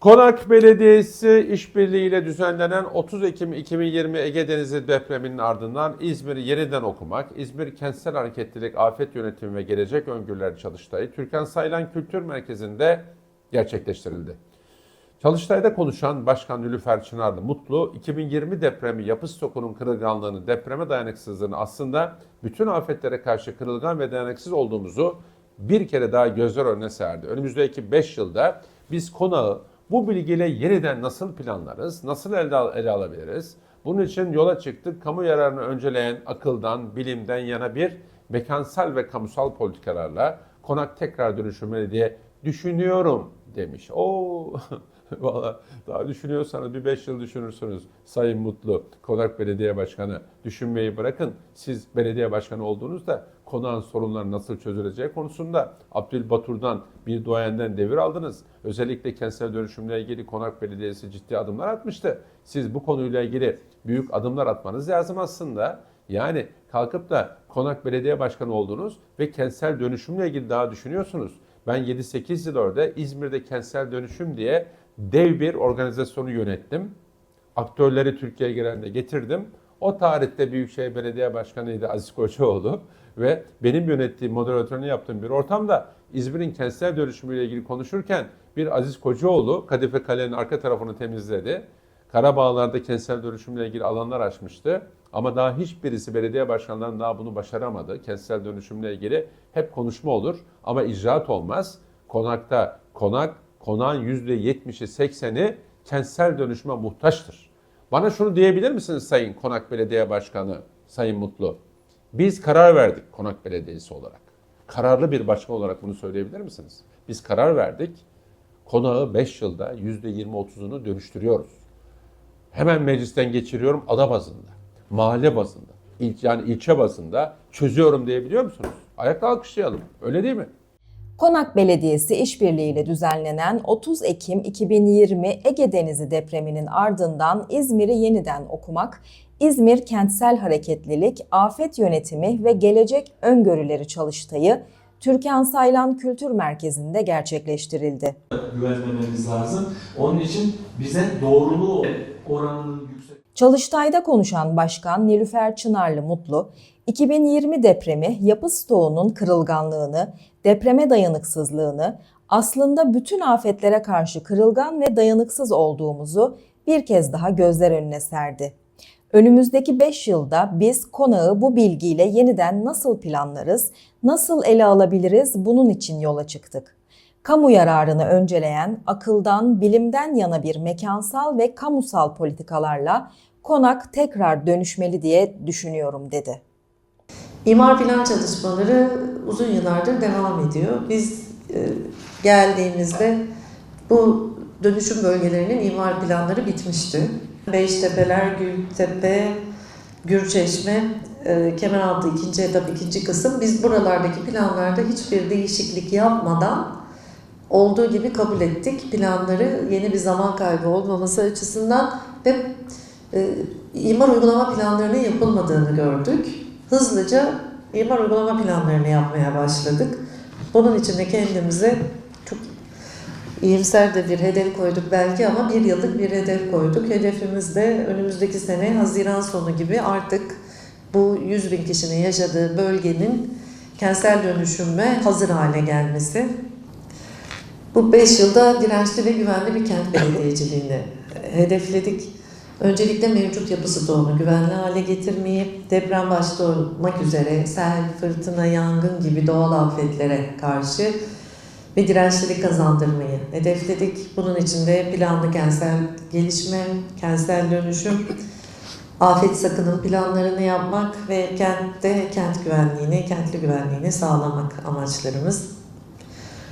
Konak Belediyesi işbirliğiyle düzenlenen 30 Ekim 2020 Ege Denizi depreminin ardından İzmir'i yeniden okumak, İzmir Kentsel Hareketlilik, Afet Yönetimi ve Gelecek Öngörüleri Çalıştayı Türkan Saylan Kültür Merkezi'nde gerçekleştirildi. Çalıştayda konuşan Başkan Nilüfer Çınarlı Mutlu, 2020 depremi yapı stokunun kırılganlığını, depreme dayanıksızlığını aslında bütün afetlere karşı kırılgan ve dayanıksız olduğumuzu bir kere daha gözler önüne serdi. Önümüzdeki 5 yılda biz konağı bu bilgiyle yeniden nasıl planlarız, nasıl ele, ele alabiliriz? Bunun için yola çıktık. Kamu yararını önceleyen akıldan, bilimden yana bir mekansal ve kamusal politikalarla konak tekrar dönüşülmeli diye düşünüyorum demiş. Oo Valla daha düşünüyorsanız bir beş yıl düşünürsünüz Sayın Mutlu, Konak Belediye Başkanı. Düşünmeyi bırakın. Siz belediye başkanı olduğunuzda konağın sorunları nasıl çözüleceği konusunda Abdülbatur'dan bir duayenden devir aldınız. Özellikle kentsel dönüşümle ilgili Konak Belediyesi ciddi adımlar atmıştı. Siz bu konuyla ilgili büyük adımlar atmanız lazım aslında. Yani kalkıp da Konak Belediye Başkanı oldunuz ve kentsel dönüşümle ilgili daha düşünüyorsunuz. Ben 7-8 yıl orada İzmir'de kentsel dönüşüm diye dev bir organizasyonu yönettim. Aktörleri Türkiye'ye gelende getirdim. O tarihte Büyükşehir Belediye Başkanı'ydı Aziz Koçoğlu ve benim yönettiğim moderatörünü yaptığım bir ortamda İzmir'in kentsel dönüşümüyle ilgili konuşurken bir Aziz Kocaoğlu Kadife Kale'nin arka tarafını temizledi. Karabağlar'da kentsel dönüşümle ilgili alanlar açmıştı. Ama daha hiçbirisi belediye başkanlarından daha bunu başaramadı. Kentsel dönüşümle ilgili hep konuşma olur ama icraat olmaz. Konakta konak, konağın %70'i 80'i kentsel dönüşüme muhtaçtır. Bana şunu diyebilir misiniz Sayın Konak Belediye Başkanı, Sayın Mutlu? Biz karar verdik Konak Belediyesi olarak. Kararlı bir başkan olarak bunu söyleyebilir misiniz? Biz karar verdik. Konağı 5 yılda %20-30'unu dönüştürüyoruz. Hemen meclisten geçiriyorum ada bazında, mahalle bazında, il, yani ilçe bazında çözüyorum diyebiliyor musunuz? Ayakta alkışlayalım. Öyle değil mi? Konak Belediyesi işbirliğiyle düzenlenen 30 Ekim 2020 Ege Denizi depreminin ardından İzmir'i yeniden okumak, İzmir Kentsel Hareketlilik, Afet Yönetimi ve Gelecek Öngörüleri Çalıştayı Türkan Saylan Kültür Merkezi'nde gerçekleştirildi. güvenmememiz lazım. Onun için bize doğruluğu oranının yüksek Çalıştay'da konuşan Başkan Nilüfer Çınarlı Mutlu, 2020 depremi yapı stoğunun kırılganlığını, depreme dayanıksızlığını, aslında bütün afetlere karşı kırılgan ve dayanıksız olduğumuzu bir kez daha gözler önüne serdi. Önümüzdeki 5 yılda biz konağı bu bilgiyle yeniden nasıl planlarız, nasıl ele alabiliriz bunun için yola çıktık. Kamu yararını önceleyen, akıldan, bilimden yana bir mekansal ve kamusal politikalarla konak tekrar dönüşmeli diye düşünüyorum dedi. İmar plan çalışmaları uzun yıllardır devam ediyor. Biz e, geldiğimizde bu dönüşüm bölgelerinin imar planları bitmişti. Beştepeler, Gültepe, Gürçeşme, e, Kemeraltı ikinci etap ikinci kısım. Biz buralardaki planlarda hiçbir değişiklik yapmadan olduğu gibi kabul ettik. Planları yeni bir zaman kaybı olmaması açısından ve e, imar uygulama planlarının yapılmadığını gördük. Hızlıca imar uygulama planlarını yapmaya başladık. Bunun için de kendimize çok iyimser de bir hedef koyduk belki ama bir yıllık bir hedef koyduk. Hedefimiz de önümüzdeki sene Haziran sonu gibi artık bu 100 bin kişinin yaşadığı bölgenin kentsel dönüşüme hazır hale gelmesi. Bu 5 yılda dirençli ve güvenli bir kent belediyeciliğini hedefledik. Öncelikle mevcut yapı stoğunu güvenli hale getirmeyi, deprem başta olmak üzere sel, fırtına, yangın gibi doğal afetlere karşı ve dirençlilik kazandırmayı hedefledik. Bunun için de planlı kentsel gelişme, kentsel dönüşüm, afet sakının planlarını yapmak ve kentte kent güvenliğini, kentli güvenliğini sağlamak amaçlarımız.